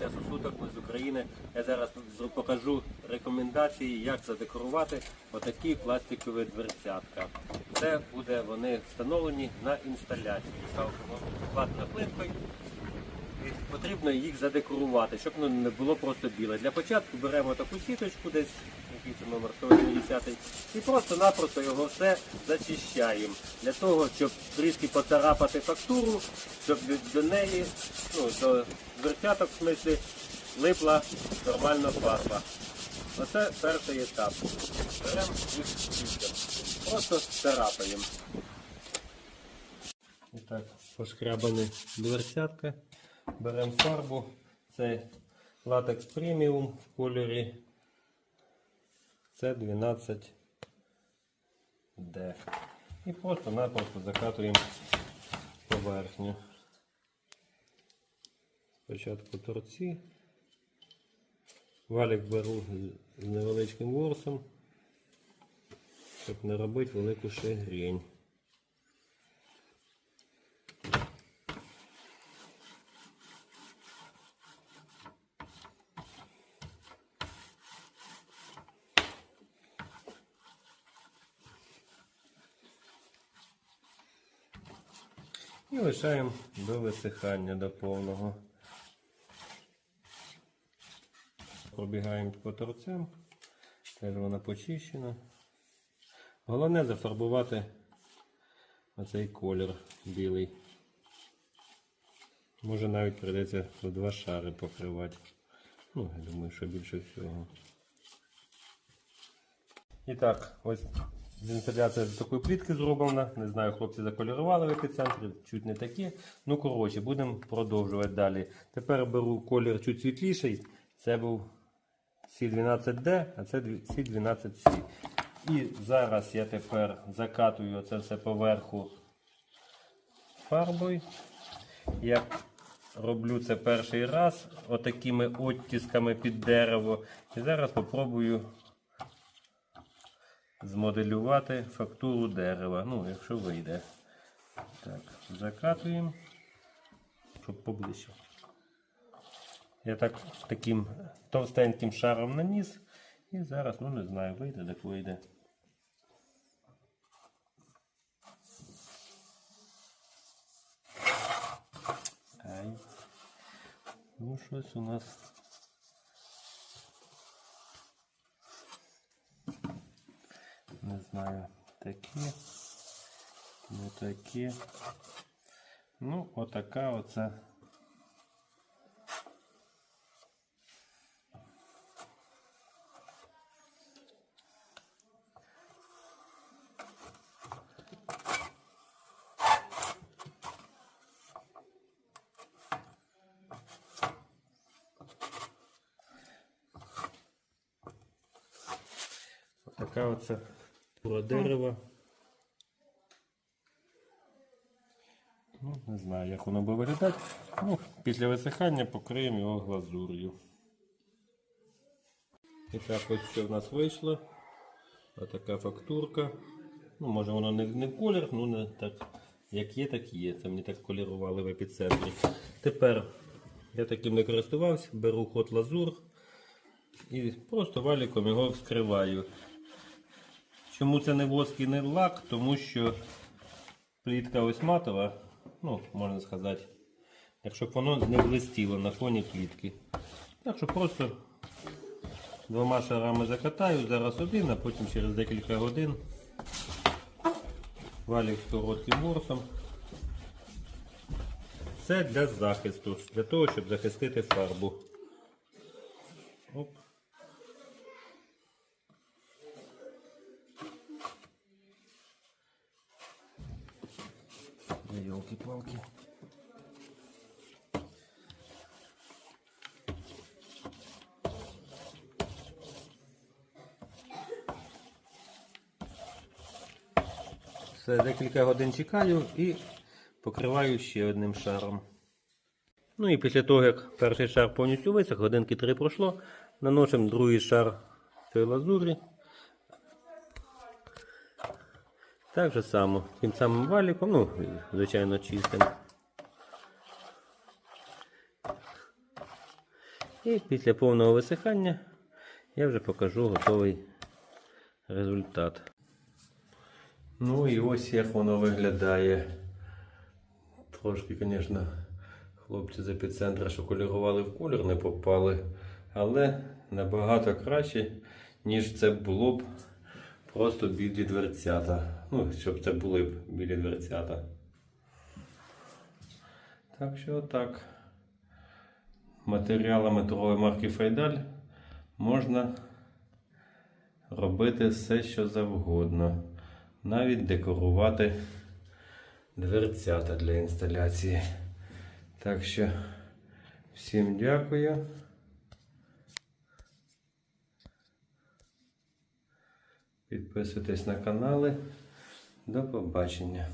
часу суток, ми з України. Я зараз покажу рекомендації, як задекорувати отакі пластикові дверцятка. Це буде вони встановлені на інсталяції. І потрібно їх задекорувати, щоб воно не було просто біле. Для початку беремо таку сіточку, десь який це номер 180, і просто-напросто його все зачищаємо. Для того, щоб трішки поцарапати фактуру, щоб до неї, ну, до дверцяток в смислі, липла нормальна фарба. Оце перший етап. Беремо їх. Просто царапаємо. І так, пошкрябані дверцятка. Беремо фарбу. Це латекс преміум в кольорі. Це 12D. І просто-напросто закатуємо поверхню. Спочатку торці. Валік беру з- невеличким ворсом, щоб не робити велику шигрень. І лишаємо до висихання до повного. Пробігаємо по торцям. Теж вона почищена. Головне зафарбувати оцей колір білий. Може навіть прийдеться в два шари покривати. Ну, я думаю, що більше всього. І так, ось інсталяція з такої плітки зроблена. Не знаю, хлопці заколірували в епіцентрі, чуть не такі. Ну, коротше, будемо продовжувати далі. Тепер беру колір чуть світліший. Це був C12D, а це C12C. І зараз я тепер закатую це все поверху фарбою. Я роблю це перший раз отакими оттисками під дерево. І зараз спробую змоделювати фактуру дерева. Ну, якщо вийде. Так, закатуємо, щоб поближче. Я так таким товстеньким шаром наніс. І зараз, ну не знаю, вийде, так вийде. Ну, щось у нас. Не знаю, такі, не такі. Ну, отака оце. Така оце тура дерева. Ну, не знаю, як воно буде виглядати. Ну, після висихання покриємо його глазур'ю. І так ось що в нас вийшло. Отака фактурка. Ну, може воно не, не колір, ну не так. Як є, так є. Це мені так колірували в епіцентрі. Тепер я таким не користувався, беру ход лазур і просто валіком його вскриваю. Чому це не воск і не лак? Тому що плітка ось матова, ну, можна сказати, якщо б воно не блистіло на фоні плітки. Так що просто двома шарами закатаю, зараз один, а потім через декілька годин валю з коротким ворсом. Це для захисту, для того, щоб захистити фарбу. Оп. Елки-палки. Все, декілька годин чекаю і покриваю ще одним шаром. Ну і після того, як перший шар повністю висох, годинки три пройшло, наносимо другий шар цієї лазурі. Так же само, тим самим валіком, ну, звичайно, чистим. І після повного висихання я вже покажу готовий результат. Ну і ось як воно виглядає. Трошки, звісно, хлопці з епіцентра, що колірували в колір, не попали. Але набагато краще, ніж це було б просто білі дверцята. Ну, щоб це були б білі дверцята. Так що так. Матеріалами торгової марки Файдаль можна робити все, що завгодно. Навіть декорувати дверцята для інсталяції. Так що всім дякую. Підписуйтесь на канали. До побачення.